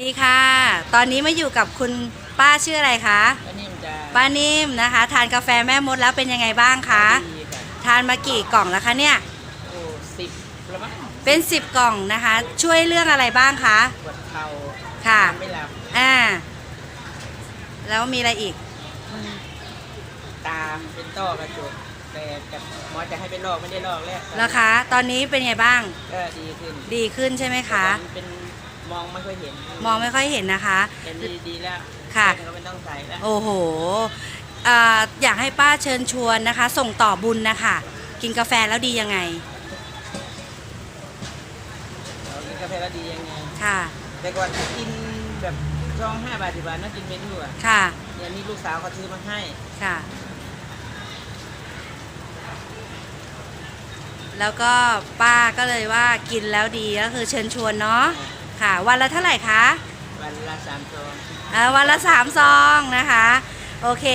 ดีค่ะ ตอนนี้มาอยู่กับคุณป้าชื่ออะไรคะก็นิ่มจะป้านิ่มนะคะ ทานกาแฟแม่มดแล้วเป็นยังไงบ้างคะ ดีค่ะทานมากี่กล่องแล้วคะเนี่ย โอ้สิบละมั้งเป็น 10 กล่องนะคะ ช่วยเรื่องอะไรบ้างคะ ปวดเข่าค่ะ นอนไม่หลับอ่า แล้วมีอะไรอีก ตาเป็นต้อกระจกแต่แต่หมอจะให้ไปลอกไม่ได้ลอกแล้วแล้วคะ ตอนนี้เป็นไงบ้าง ก็ดีขึ้นดีขึ้นใช่ไหมคะมันเป็น มองไม่ค่อยเห็นมองไม่ค่อยเห็นนะคะแต่ดีดีแล้วค่ะแว่นก็ไม่ต้องใส่แล้วโอ้โหอ่าอยากให้ป้าเชิญชวนนะคะ ส่งต่อบุญนะคะ กินกาแฟแล้วดียังไงเรากินกาแฟแล้วดียังไง ค่ะ แต่ก่อนกินแบบซองห้าบาทสิบบาทน่ากินเป็นอยู่อะค่ะเนี่ยนี่ลูกสาวเขาซื้อมาให้ค่ะ แล้วก็ป้าก็เลยว่ากินแล้วดีก็คือเชิญชวนเนาะ ค่ะ วันละเท่าไหร่คะ วันละสามซอง อ่าวันละสามซองนะคะ โอเค